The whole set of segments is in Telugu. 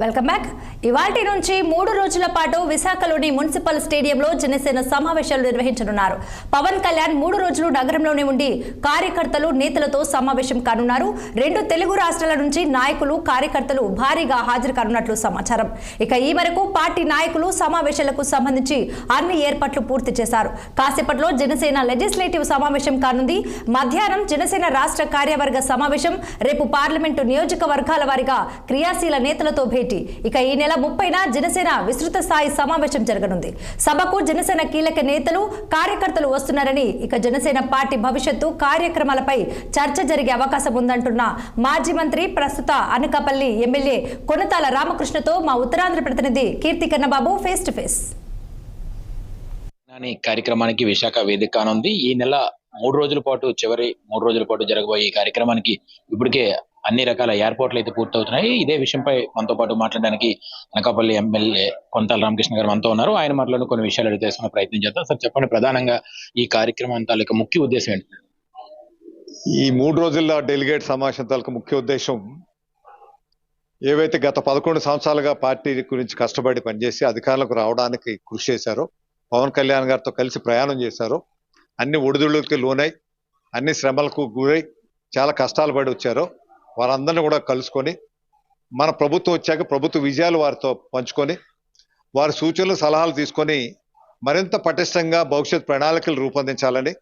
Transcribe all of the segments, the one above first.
వెల్కమ్ బ్యాక్ ఇవాటి నుంచి మూడు రోజుల పాటు విశాఖలోని మున్సిపల్ స్టేడియంలో జనసేన సమావేశాలు నిర్వహించనున్నారు. పవన్ కళ్యాణ్ మూడు రోజులు నగరంలోనే ఉండి కార్యకర్తలు నేతలతో సమావేశం కానున్నారు. రెండు తెలుగు రాష్ట్రాల నుంచి నాయకులు కార్యకర్తలు భారీగా హాజరు కానున్నట్లు సమాచారం. ఇక ఈ మేరకు పార్టీ నాయకులు సమావేశాలకు సంబంధించి అన్ని ఏర్పాట్లు పూర్తి చేశారు. కాసేపట్లో జనసేన లెజిస్లేటివ్ సమావేశం కానుంది. మధ్యాహ్నం జనసేన రాష్ట్ర కార్యవర్గ సమావేశం. రేపు పార్లమెంటు నియోజకవర్గాల వారిగా క్రియాశీల నేతలతో భేటీ ఇక ఈ నెల ముప్పైన జనసేన విస్తృత స్థాయి సమావేశం జరగనుంది. సభకు జనసేన కీలక నేతలు కార్యకర్తలు వస్తున్నారని ఇక జనసేన పార్టీ భవిష్యత్తు కార్యక్రమాలపై చర్చ జరిగే అవకాశం ఉందంటున్న మాజీ మంత్రి ప్రస్తుత అనకాపల్లి ఎమ్మెల్యే కొనతాల రామకృష్ణతో మా ఉత్తరాంధ్ర ప్రతినిధి Keerthi Kannababu face to face కార్యక్రమానికి విశాఖ వేదిక కానుంది. ఈ నెల మూడు రోజుల పాటు చివరి మూడు రోజుల పాటు జరగబోయే ఈ కార్యక్రమానికి ఇప్పటికే అన్ని రకాల ఎయిర్పోర్ట్లు అయితే పూర్తవుతున్నాయి. ఇదే విషయంపై మనతో పాటు మాట్లాడడానికి అనకాపల్లి ఎమ్మెల్యే కొంతాల రామకృష్ణ గారు మనతో ఉన్నారు. ఆయన మాటలను కొన్ని విషయాలు అడిగి తెలుసుకునే ప్రయత్నం చేద్దాం. సార్ చెప్పండి ప్రధానంగా ఈ కార్యక్రమం తాలూకా ముఖ్య ఉద్దేశం ఏంటి? ఈ మూడు రోజుల డెలిగేట్ సమావేశం తాలూకు ముఖ్య ఉద్దేశం ఏవైతే గత పదకొండు సంవత్సరాలుగా పార్టీ గురించి కష్టపడి పనిచేసి అధికారులకు రావడానికి కృషి చేశారో పవన్ కళ్యాణ్ గారితో కలిసి ప్రయాణం చేశారో అన్ని ఒడిదుడులకి లోనై అన్ని శ్రమలకు గురై చాలా కష్టాలు పడి వచ్చారో వారందరినీ కూడా కలుసుకొని మన ప్రభుత్వం వచ్చాక ప్రభుత్వ విజయాలు వారితో పంచుకొని వారి సూచనలు సలహాలు తీసుకొని మరింత పటిష్టంగా భవిష్యత్ ప్రణాళికలు రూపొందించాలని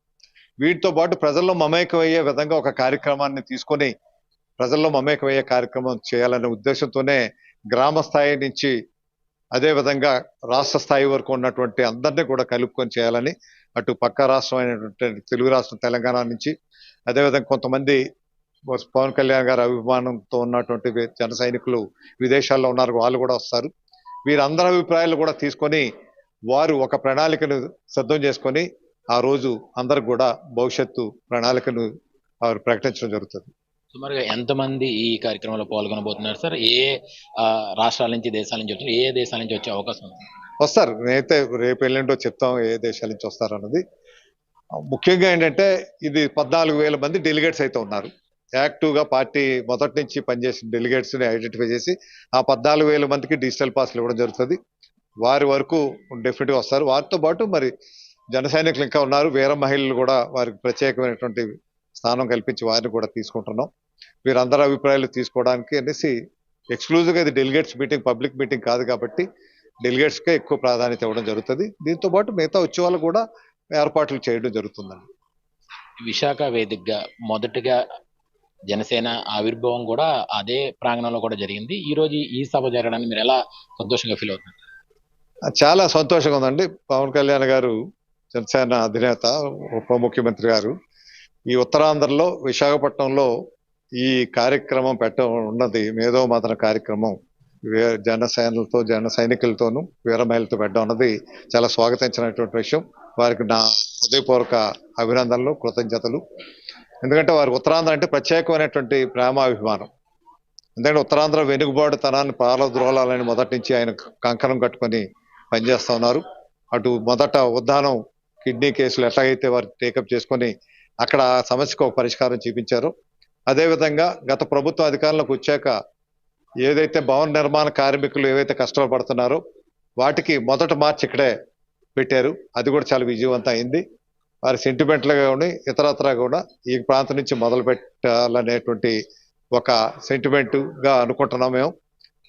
వీటితో పాటు ప్రజల్లో మమేకమయ్యే విధంగా ఒక కార్యక్రమాన్ని తీసుకొని ప్రజల్లో మమేకమయ్యే కార్యక్రమం చేయాలనే ఉద్దేశంతోనే గ్రామ స్థాయి నుంచి అదే విధంగా రాష్ట్ర స్థాయి వరకు ఉన్నటువంటి అందరినీ కూడా కలుపుకొని చేయాలని అటు పక్క రాష్ట్రం అయినటువంటి తెలుగు రాష్ట్రం తెలంగాణ నుంచి అదేవిధంగా కొంతమంది పవన్ కళ్యాణ్ గారి అభిమానంతో ఉన్నటువంటి జన సైనికులు విదేశాల్లో ఉన్నారు. వాళ్ళు కూడా వస్తారు. వీరందరి అభిప్రాయాలు కూడా తీసుకొని వారు ఒక ప్రణాళికను సిద్ధం చేసుకొని ఆ రోజు అందరికి కూడా భవిష్యత్తు ప్రణాళికను వారు ప్రకటించడం జరుగుతుంది. సుమారుగా ఎంతమంది ఈ కార్యక్రమంలో పాల్గొనబోతున్నారు సార్? ఏ రాష్ట్రాల నుంచి దేశాల నుంచి వస్తున్నారు ఏ దేశాల నుంచి వచ్చే అవకాశం ఉంది? వస్తారు. నేనైతే రేపు ఎల్లుండో చెప్తాం ఏ దేశాల నుంచి వస్తారు అన్నది ముఖ్యంగా ఏంటంటే ఇది పద్నాలుగు వేల మంది డెలిగేట్స్ అయితే ఉన్నారు. యాక్టివ్గా పార్టీ మొదటి నుంచి పనిచేసిన డెలిగేట్స్ని ఐడెంటిఫై చేసి ఆ పద్నాలుగు వేల మందికి డిజిటల్ పాస్లు ఇవ్వడం జరుగుతుంది. వారి వరకు డెఫినెట్గా వస్తారు. వారితో పాటు మరి జన సైనికులు ఇంకా ఉన్నారు. వీర మహిళలు కూడా వారికి ప్రత్యేకమైనటువంటి స్థానం కల్పించి వారిని కూడా తీసుకుంటున్నాం. వీరందరి అభిప్రాయాలు తీసుకోవడానికి అనేసి ఎక్స్క్లూజివ్గా ఇది డెలిగేట్స్ మీటింగ్ పబ్లిక్ మీటింగ్ కాదు కాబట్టి డెలిగేట్స్కే ఎక్కువ ప్రాధాన్యత ఇవ్వడం జరుగుతుంది. దీంతో పాటు మిగతా ఉత్సవాలు కూడా ఏర్పాట్లు చేయడం జరుగుతుందండి. విశాఖ వేదికగా మొదటగా జనసేన ఆవిర్భావం కూడా అదే ప్రాంగణంలో కూడా జరిగింది. ఈ రోజు ఈ సభ జరగడానికి మీరు ఎలా సంతోషంగా ఫీల్ అవుతున్నారు? చాలా సంతోషంగా ఉందండి. పవన్ కళ్యాణ్ గారు జనసేన అధినేత ఉప ముఖ్యమంత్రి గారు ఈ ఉత్తరాంధ్రలో విశాఖపట్నంలో ఈ కార్యక్రమం పెట్ట ఉన్నది మేధో మదన కార్యక్రమం. వే- జనసేనలతో జన సైనికులతోనూ వీరమహిళతో పెట్టడం అన్నది చాలా స్వాగతించినటువంటి విషయం. వారికి నా హృదయపూర్వక అభినందనలు కృతజ్ఞతలు. ఎందుకంటే వారికి ఉత్తరాంధ్ర అంటే ప్రత్యేకమైనటువంటి ప్రేమాభిమానం. ఎందుకంటే ఉత్తరాంధ్ర వెనుకబాటు తనాన్ని పాలద్రోలాలని మొదటి నుంచి ఆయన కంకణం కట్టుకొని పనిచేస్తూ ఉన్నారు. అటు మొదట ఉద్దానం కిడ్నీ కేసులు ఎట్లాగైతే వారు టేకప్ చేసుకొని అక్కడ ఆ సమస్యకు ఒక పరిష్కారం చూపించారు. అదేవిధంగా గత ప్రభుత్వ అధికారంలోకి వచ్చాక ఏదైతే భవన నిర్మాణ కార్మికులు ఏవైతే కష్టాలు పడుతున్నారో వాటికి మొదట మార్చి ఇక్కడే పెట్టారు. అది కూడా చాలా విజయవంతం అయింది. వారి సెంటిమెంట్లుగా ఉండి ఇతరత్రా కూడా ఈ ప్రాంతం నుంచి మొదలు పెట్టాలనేటువంటి ఒక సెంటిమెంట్గా అనుకుంటున్నాం మేము.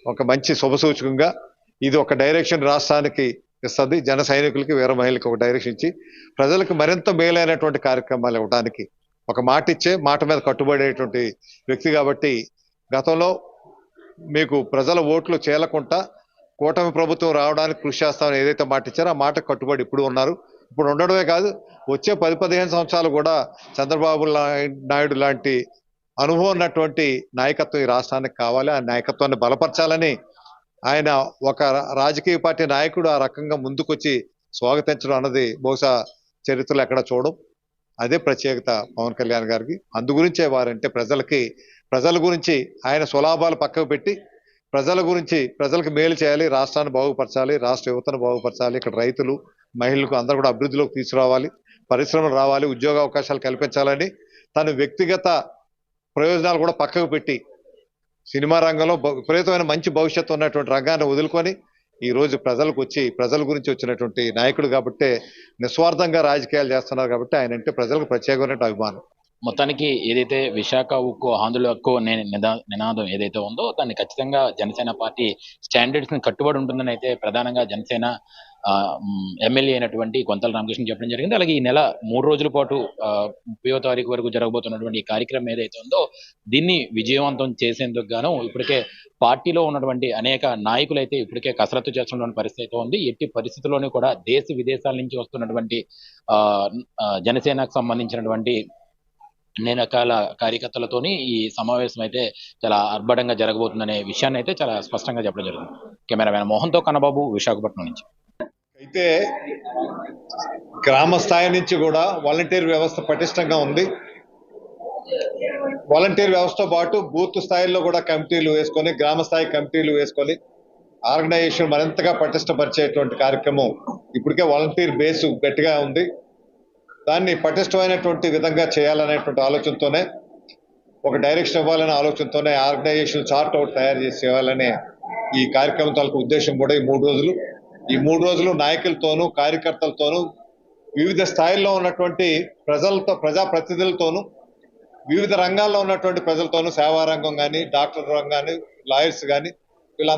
ఒక మంచి శుభసూచకంగా ఇది ఒక డైరెక్షన్ రాష్ట్రానికి ఇస్తుంది. జన సైనికులకి వీర మహిళలకు ఒక డైరెక్షన్ ఇచ్చి ప్రజలకు మరింత మేలైనటువంటి కార్యక్రమాలు ఇవ్వడానికి ఒక మాట ఇచ్చే మాట మీద కట్టుబడేటువంటి వ్యక్తి కాబట్టి గతంలో మీకు ప్రజల ఓట్లు చేలకుండా కూటమి ప్రభుత్వం రావడానికి కృషి చేస్తామని ఏదైతే మాట ఇచ్చారో ఆ మాట కట్టుబడి ఇప్పుడు ఉన్నారు. ఇప్పుడు ఉండడమే కాదు వచ్చే పది పదిహేను సంవత్సరాలు కూడా చంద్రబాబు నాయుడు లాంటి అనుభవం ఉన్నటువంటి నాయకత్వం ఈ రాష్ట్రానికి కావాలి. ఆ నాయకత్వాన్ని బలపరచాలని ఆయన ఒక రాజకీయ పార్టీ నాయకుడు ఆ రకంగా ముందుకొచ్చి స్వాగతించడం అన్నది బహుశా చరిత్రలో ఎక్కడ చూడం. అదే ప్రత్యేకత పవన్ కళ్యాణ్ గారికి. అందు గురించే వారంటే ప్రజలకి ప్రజల గురించి ఆయన స్వలాభాలు పక్కకు పెట్టి ప్రజల గురించి ప్రజలకు మేలు చేయాలి రాష్ట్రాన్ని బాగుపరచాలి రాష్ట్ర యువతను బాగుపరచాలి ఇక్కడ రైతులు మహిళలకు అందరూ కూడా అభివృద్ధిలోకి తీసుకురావాలి పరిశ్రమలు రావాలి ఉద్యోగ అవకాశాలు కల్పించాలని తన వ్యక్తిగత ప్రయోజనాలు కూడా పక్కకు పెట్టి సినిమా రంగంలో విపరీతమైన మంచి భవిష్యత్తు ఉన్నటువంటి రంగాన్ని వదులుకొని ఈరోజు ప్రజలకు వచ్చి ప్రజల గురించి వచ్చినటువంటి నాయకుడు కాబట్టి నిస్వార్థంగా రాజకీయాలు చేస్తున్నారు కాబట్టి ఆయన అంటే ప్రజలకు ప్రత్యేకమైన అభిమానం. మొత్తానికి ఏదైతే విశాఖ ఉక్కు ఆంధ్రుల నినాదం ఏదైతే ఉందో దాన్ని ఖచ్చితంగా జనసేన పార్టీ స్టాండర్డ్స్ని కట్టుబడి ఉంటుందని అయితే ప్రధానంగా జనసేన ఆ, ఎమ్మెల్యే అయినటువంటి కొంతల రామకృష్ణ చెప్పడం జరిగింది. అలాగే ఈ నెల మూడు రోజుల పాటు ముప్పయో తారీఖు వరకు జరగబోతున్నటువంటి ఈ కార్యక్రమం ఏదైతే ఉందో దీన్ని విజయవంతం చేసేందుకు గాను ఇప్పటికే పార్టీలో ఉన్నటువంటి అనేక నాయకులు అయితే ఇప్పటికే కసరత్తు చేస్తున్నటువంటి పరిస్థితి అయితే ఉంది. ఎట్టి పరిస్థితుల్లోనూ కూడా దేశ విదేశాల నుంచి వస్తున్నటువంటి ఆ, జనసేనకు సంబంధించినటువంటి అన్ని రకాల కార్యకర్తలతోని ఈ సమావేశం అయితే చాలా అర్భడంగా జరగబోతుందనే విషయాన్ని అయితే చాలా స్పష్టంగా చెప్పడం జరిగింది. కెమెరామెన్ మోహన్తో కన్నబాబు విశాఖపట్నం నుంచి. అయితే గ్రామ స్థాయి నుంచి కూడా వాలంటీర్ వ్యవస్థ పటిష్టంగా ఉంది. వాలంటీర్ వ్యవస్థతో పాటు బూత్ స్థాయిలో కూడా కమిటీలు వేసుకొని గ్రామ స్థాయి కమిటీలు వేసుకొని ఆర్గనైజేషన్ మరింతగా పటిష్టపరిచేటువంటి కార్యక్రమం ఇప్పటికే వాలంటీర్ బేస్ గట్టిగా ఉంది. దాన్ని పటిష్టమైనటువంటి విధంగా చేయాలనేటువంటి ఆలోచనతోనే ఒక డైరెక్షన్ ఇవ్వాలనే ఆలోచనతోనే ఆర్గనైజేషన్ చార్ట్ అవుట్ తయారు చేసి ఇవ్వాలనే ఈ కార్యక్రమం తాలూకు ఉద్దేశం కూడా ఈ మూడు రోజులు. ఈ మూడు రోజులు నాయకులతోనూ కార్యకర్తలతోనూ వివిధ స్థాయిల్లో ఉన్నటువంటి ప్రజలతో ప్రజాప్రతినిధులతోనూ వివిధ రంగాల్లో ఉన్నటువంటి ప్రజలతోనూ సేవా రంగం కానీ డాక్టర్ రంగం కానీ లాయర్స్ కానీ వీళ్ళందరూ